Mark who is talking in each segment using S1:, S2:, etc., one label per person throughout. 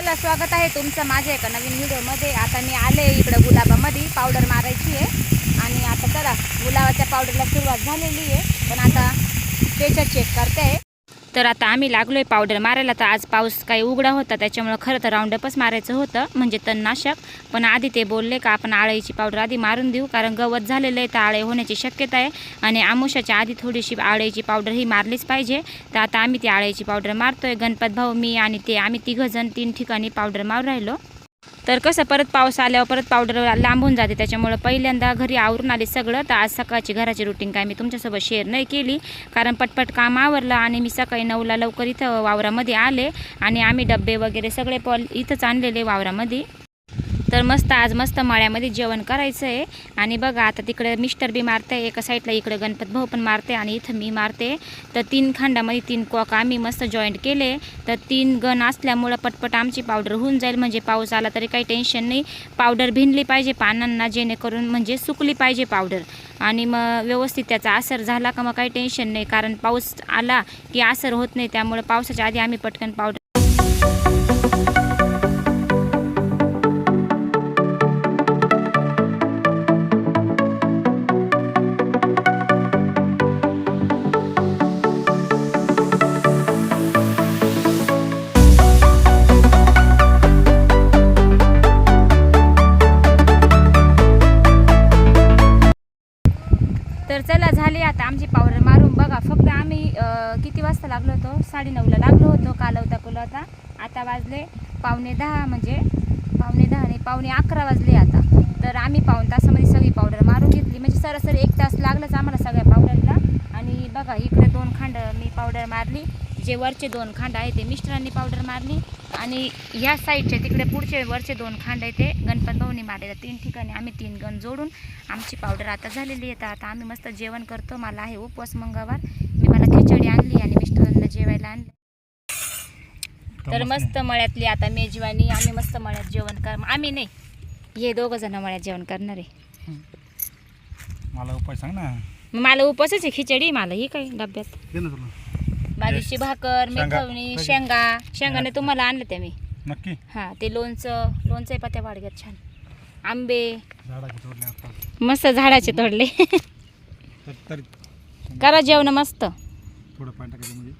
S1: चला स्वागत आहे तुमचं माझ्या एका नवीन व्हिडिओमध्ये. आता मी आले इकडं गुलाबामध्ये पावडर मारायची आहे. आणि आता चला गुलाबाच्या पावडरला सुरुवात झालेली आहे. पण आता प्रेशर चेक करते. आहे तर आता आम्ही लागलोय पावडर मारायला. तर आज पाऊस काही उघडा होता त्याच्यामुळं खरं तर राऊंडअपच मारायचं होतं म्हणजे तणनाशक. पण आधी ते बोलले का आपण आळीची पावडर आधी मारून देऊ कारण गवत झालेलं आहे तर आळे होण्याची शक्यता आहे. आणि आमुषाच्या आधी थोडीशी आळीची पावडर ही मारलीच पाहिजे. तर आता आम्ही ती आळीची पावडर मारतोय. गणपत भाऊ मी आणि ते आम्ही तिघंजण तीन ठिकाणी पावडर मारून राहिलो. तर कसं परत पाऊस आल्यावर परत पावडर लांबून जाते त्याच्यामुळं पहिल्यांदा घरी आवरून आले सगळं. तर आज सकाळची घराची रुटीन काय मी तुमच्यासोबत शेअर नाही केली. कारण पटपट काम आवरलं आणि मी सकाळी नऊला लवकर इथं वावरामध्ये आले. आणि आम्ही डब्बे वगैरे सगळे पॉल इथंच आणलेले वावरामध्ये. तर मस्त आज मस्त मळ्यामध्ये जेवण करायचं आहे आणि बघा आता तिकडे मिस्टर बी मारते एका साईडला इकडे गणपत भाऊ पण मारते आणि इथं मी मारते. तर तीन खांडामध्ये तीन कॉक आम्ही मस्त जॉईंट केले. तर तीन गण असल्यामुळं पटपट आमची पावडर होऊन जाईल. म्हणजे पाऊस आला तरी काही टेन्शन नाही. पावडर भिनली पाहिजे पानांना जेणेकरून म्हणजे सुकली पाहिजे पावडर आणि मग व्यवस्थित त्याचा असर झाला का मग काही टेन्शन नाही. कारण पाऊस आला की असर होत नाही. त्यामुळे पावसाच्या आधी आम्ही पटकन पावडर तर चला झाली आता आमची पावडर मारून. बघा फक्त आम्ही किती वाजता लागलो होतो? साडेनऊला लागलो होतो कालवता कुलवता आता वाजले पावणे दहा म्हणजे पावणे दहा नाही पावणे अकरा वाजले आता. तर आम्ही पाऊन तासामध्ये सगळी पावडर मारून घेतली. म्हणजे सरासरी एक तास लागलाच आम्हाला सगळ्या पावडरला. आणि बघा इकडे दोन खांड मी पावडर मारली. जे वरचे दोन खांड आहे ते मिस्टरांनी पावडर मारली. आणि ह्या साईडचे तिकडे पुढचे वरचे दोन खांड आहे ते गणपत भाऊनी मारलेले तीन ठिकाणी आम्ही तीन गण जोडून आमची पावडर आता झालेली आहे. तर आता आम्ही मस्त जेवण करतो. मला आहे उपवास मंगळवार. मी मला खिचडी आणली आणि मिस्टरांना जेवायला आणलं. तर मस्त मळ्यातली आता मेजवानी आम्ही मस्त मळ्यात जेवण कर आम्ही नाही. हे दोघं जण मळ्यात जेवण करणार आहे.
S2: मला उपाय सांग ना.
S1: मग मला उपवासच आहे खिचडी मला ही काय डब्यात. बाजरीची भाकर
S2: शेंगा.
S1: मेथवणी शेंगा. शेंगाने तुम्हाला आणलं त्या मी.
S2: नक्की.
S1: हां ते लोणचं लोणचं आहे पात्या वाडग्यात छान. आंबे.
S2: झाडाचे तोडले आता.
S1: मस्त झाडाचे तोडले.
S2: तर तरी.
S1: करा जेवण मस्त.
S2: थोडं पाणी टाकायचं म्हणजे.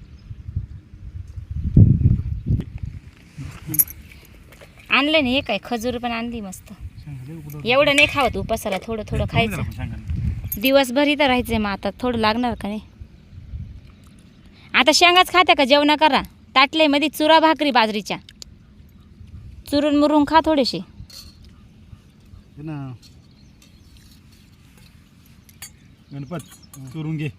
S1: आणले नाही हे काय खजूर पण आणली मस्त.
S2: शेंगा.
S1: एवढं नाही खावत उपासाला थोडं थोडं
S2: कमी
S1: खायचं.
S2: आपण शेंगांना.
S1: दिवसभर इथं राहायचंय मग आता थोडं लागणार का नाही? आता शेंगाच खात्या का? जेवण करा. ताटले मध्ये चुरा भाकरी बाजरीच्या. चुरून मुरून खा
S2: ना. गणपत चुरून घे.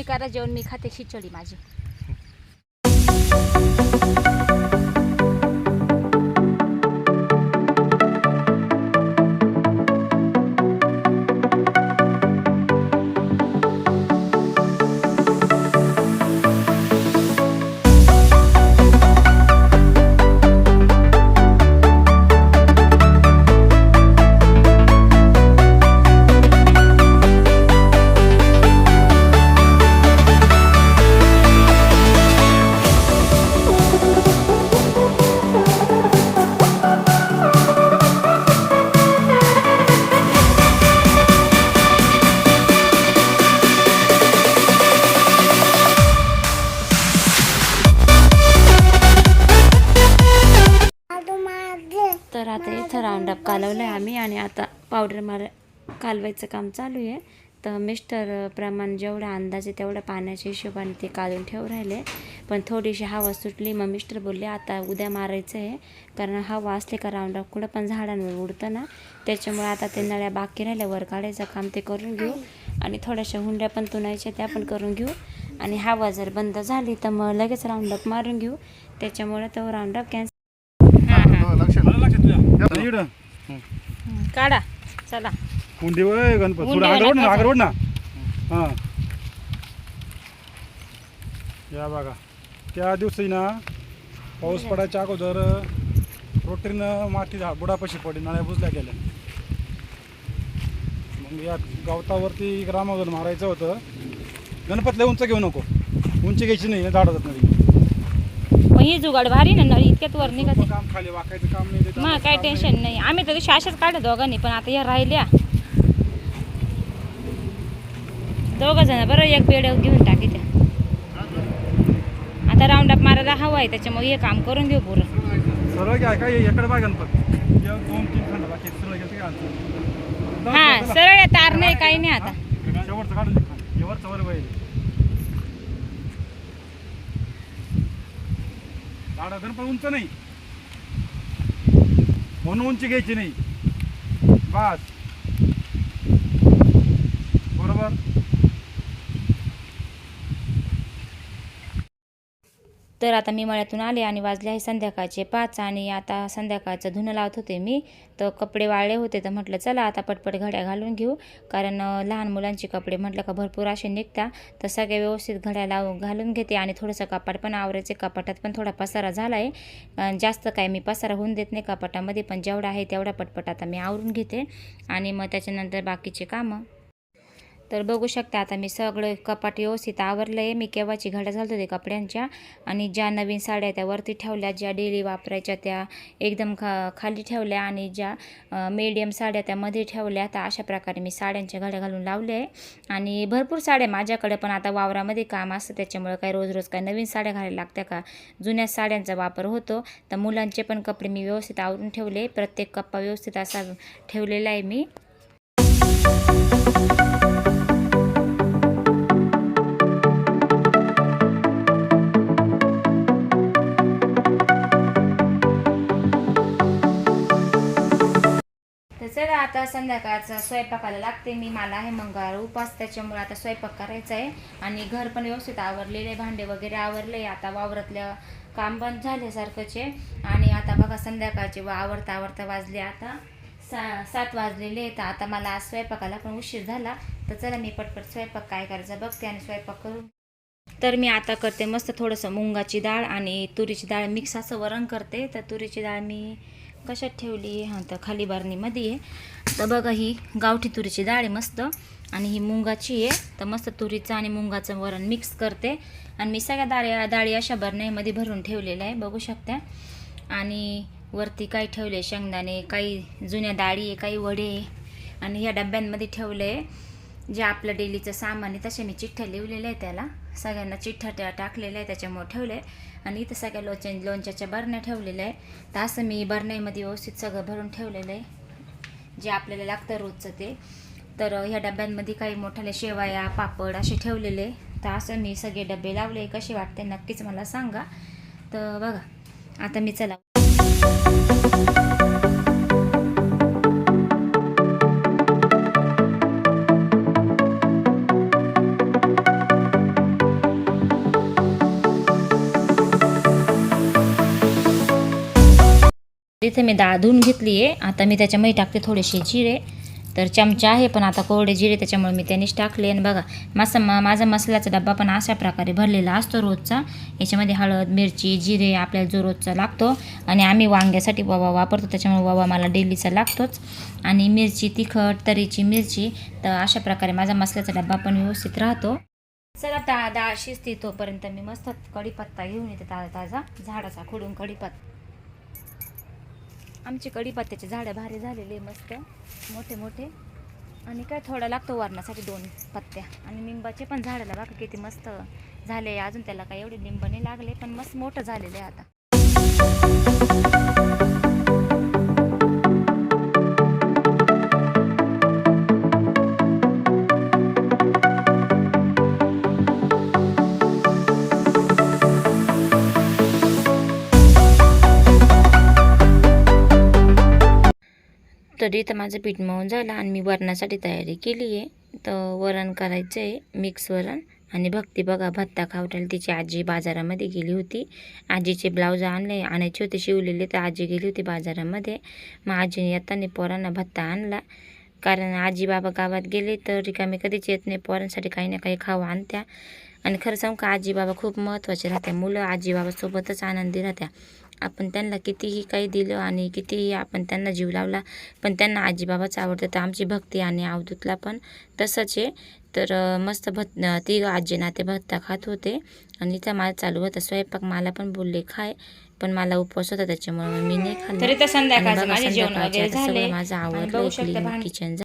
S1: करा जेवण मी खाते खिचडी माझी. तर आता इथं राऊंडअप कालवलं आहे आम्ही आणि आता पावडर मार कालवायचं काम चालू आहे. तर मिस्टर प्रमाण जेवढा आहे तेवढ्या पाण्याच्या हिशोबाने ते काढून ठेवू राहिले. पण थोडीशी हवा सुटली मग मिस्टर बोलले आता उद्या मारायचं आहे. कारण हवा असले का राऊंडअप कुठं पण झाडांवर उडतं ना त्याच्यामुळे आता ते नळ्या बाकी राहिल्या वर काढायचं काम ते करून घेऊ. आणि थोड्याशा हुंड्या पण तुणायच्या त्या पण करून घेऊ. आणि हवा जर बंद झाली तर मग लगेच राऊंडअप मारून घेऊ. त्याच्यामुळे तो राऊंडअप कॅन्सल हां हां
S2: हो, लक्षात आलं लक्षात तुझ्या इकडं.
S1: काढा चला.
S2: कुंडी वय गणपत.
S1: कुंडी
S2: थोडं आगरवड ना
S1: नका
S2: आगरवड ना हां. या बघा. त्या दिवशी ना पाऊस पडायच्या अगोदर रोटरीनं माती झा- बुडापाशी पडली नळ्या बुजल्या गेल्या. मग या गवतावरती रामागण मारायचं होतं. गणपत लय उंच घेऊ नको. उंची घ्यायची नाही झाडात नाही.
S1: मग ही जुगाड भारी ना नळी इतक्यात वर निघते
S2: काम खाली वाकायचं काम नाही ते
S1: मग काय. टेन्शन नाही. आम्ही तर शाशाच काढलं दोघांनी पण आता या राहिल्या. दोघं जण बरं एक बेड घेऊन टाकी त्या आता राऊंड अप मारायला हवा आहे त्याच्यामुळे हे काम करून घेऊ पुरं.
S2: सरळ घ्या काय इकडे बघा गणपत एक दोन तीन खंड बाकी सरळ घ्या ते घालतो
S1: हा सरळ आहे, तार नाही काही नाही आता.
S2: शेवटचं काढून दे वर पाहिजे झाडा पण उंच नाही. म्हणून उंची घ्यायची नाही. बस.
S1: तर आता मी मळ्यातून आले आणि वाजले आहे संध्याकाळचे पाच आणि आता संध्याकाळचं धुणं लावत होते मी. तर कपडे वाळले होते तर म्हटलं चला आता पटपट घड्या घालून घेऊ. कारण लहान मुलांचे कपडे म्हटलं का भरपूर असे निघता. तर सगळे व्यवस्थित घड्या लावून घालून घेते आणि थोडंसं कपाट पण आवरायचे. कपाटात पण थोडा पसारा झाला आहे जास्त काय मी पसारा होऊन देत नाही कपाटामध्ये पण जेवढा आहे तेवढा पटपट आता मी आवरून घेते. आणि मग त्याच्यानंतर बाकीचे कामं. तर बघू शकता आता मी सगळं कपाट व्यवस्थित आवरलं आहे. मी केव्हाची घड्या घालत होते कपड्यांच्या. आणि ज्या नवीन साड्या त्या वरती ठेवल्या ज्या डेली वापरायच्या त्या एकदम खा खाली ठेवल्या आणि ज्या मीडियम साड्या त्या मध्ये ठेवल्या. तर अशा प्रकारे मी साड्यांच्या घड्या घालून लावले आहे. आणि भरपूर साड्या माझ्याकडे पण आता वावरामध्ये काम असतं. त्याच्यामुळे काय रोज रोज काय नवीन साड्या घालायला लागत्या का? जुन्या साड्यांचा वापर होतो. तर मुलांचे पण कपडे मी व्यवस्थित आवरून ठेवले. प्रत्येक कप्पा व्यवस्थित असा ठेवलेला आहे मी. चला आता संध्याकाळचा स्वयंपाकाला लागते मी. मला आहे मंगळवार उपास त्याच्यामुळे आता स्वयंपाक करायचा आहे. आणि घर पण व्यवस्थित आवरलेले भांडे वगैरे आवरले आता वावरातल्या काम बंद झाल्यासारखंचे. आणि आता बघा संध्याकाळचे व आवरता आवरता वाजले आता सा सात वाजलेले आहेत. आता मला आज स्वयंपाकाला पण उशीर झाला. तर चला मी पटपट स्वयंपाक काय करायचा बघते आणि स्वयंपाक करून तर मी आता करते मस्त थोडंसं मुंगाची डाळ आणि तुरीची डाळ मिक्स असं वरण करते. तर तुरीची डाळ मी कशात ठेवली आहे? हां तर खाली बारणीमध्ये आहे. तर बघा ही गावठी तुरीची डाळ आहे मस्त. आणि ही मुंगाची आहे. तर मस्त तुरीचं आणि मुंगाचं वरण मिक्स करते. आणि मी सगळ्या डाळी डाळी अशा बरण्यामध्ये भरून ठेवलेल्या आहे. बघू शकता. आणि वरती काही ठेवले शेंगदाणे काही जुन्या डाळी आहे काही वडे आहे. आणि ह्या डब्यांमध्ये ठेवले आहे जे आपलं डेलीचं सामान आहे तसे मी चिठ्ठ्या लिवलेल्या आहे त्याला. सगळ्यांना चिठ्ठ्या त्या टाकलेल्या आहे त्याच्यामुळे आहे आणि इथं सगळ्या लोच्या लोणच्याच्या बरण्या ठेवलेल्या आहे तर असं मी बरण्यामध्ये व्यवस्थित सगळं भरून ठेवलेलं आहे. जे आपल्याला लागतं रोजचं ते. तर ह्या डब्यांमध्ये काही मोठ्याले शेवाया पापड असे ठेवलेले तर असं मी सगळे डबे लावले. कसे वाटते नक्कीच मला सांगा. तर बघा आता मी चला. तिथे मी डाळ धुवून घेतली आहे. आता मी त्याच्यामध्ये टाकते थोडेसे जिरे. तर चमचा आहे पण आता कोरडे जिरे त्याच्यामुळे मी त्यानेच टाकले आणि बघा मासा मा माझा मसाल्याचा डब्बा पण अशा प्रकारे भरलेला असतो रोजचा. याच्यामध्ये हळद मिरची जिरे आपल्याला जो रोजचा लागतो. आणि आम्ही वांग्यासाठी ववा वापरतो त्याच्यामुळे ववा मला डेलीचा लागतोच. आणि मिरची तिखट तरीची मिरची तर अशा प्रकारे माझा मसाल्याचा डब्बा पण व्यवस्थित राहतो. चला ता डाळ शिजते तोपर्यंत मी मस्त कढीपत्ता घेऊन येते ताजा ताजा. झाडाचा खुडून कढीपत्ता. आमची कडीपत्त्याचे झाडं भारी झालेले मस्त. मोठे मोठे. आणि काय थोडा लागतो वरणासाठी दोन पत्त्या. आणि लिंबाचे पण झाडाला बघा किती मस्त झाले अजून त्याला काय एवढे लिंब नाही लागले पण मस्त मोठं झालेलं आहे आता. तरी तर माझं पीठ मळून झालं आणि मी वरणासाठी तयारी केली आहे तर वरण करायचं आहे मिक्स वरण. आणि भक्ती बघा भत्ता खावटायला तिची आजी बाजारामध्ये गेली होती. आजीचे ब्लाऊज आणले आणायचे होते शिवलेले तर आजी गेली होती बाजारामध्ये. मग आजीने येताना पोरांना भत्ता आणला. कारण आजी बाबा गावात गेले तर रिकामी कधीच येत नाही. पोरांसाठी काही ना काही खावं आणत्या. आणि खरं सांगू का आजी बाबा खूप महत्त्वाचे राहत्या. मुलं आजी बाबासोबतच आनंदी राहत्या.
S3: आपण त्यांना कितीही काही दिलं आणि कितीही आपण त्यांना जीव लावला पण त्यांना आजीबाबाच आवडतं तर आमची भक्ती आणि अवधूतला पण तसंच आहे. तर मस्त भत ती आजी ना ते भत्ता खात होते आणि इथं मला चालू होता. स्वयंपाक मला पण बोलले खाय. पण मला उपवास होता त्याच्यामुळे मी नाही खाल्लं.
S1: माझे
S3: माझं आवडलं किचन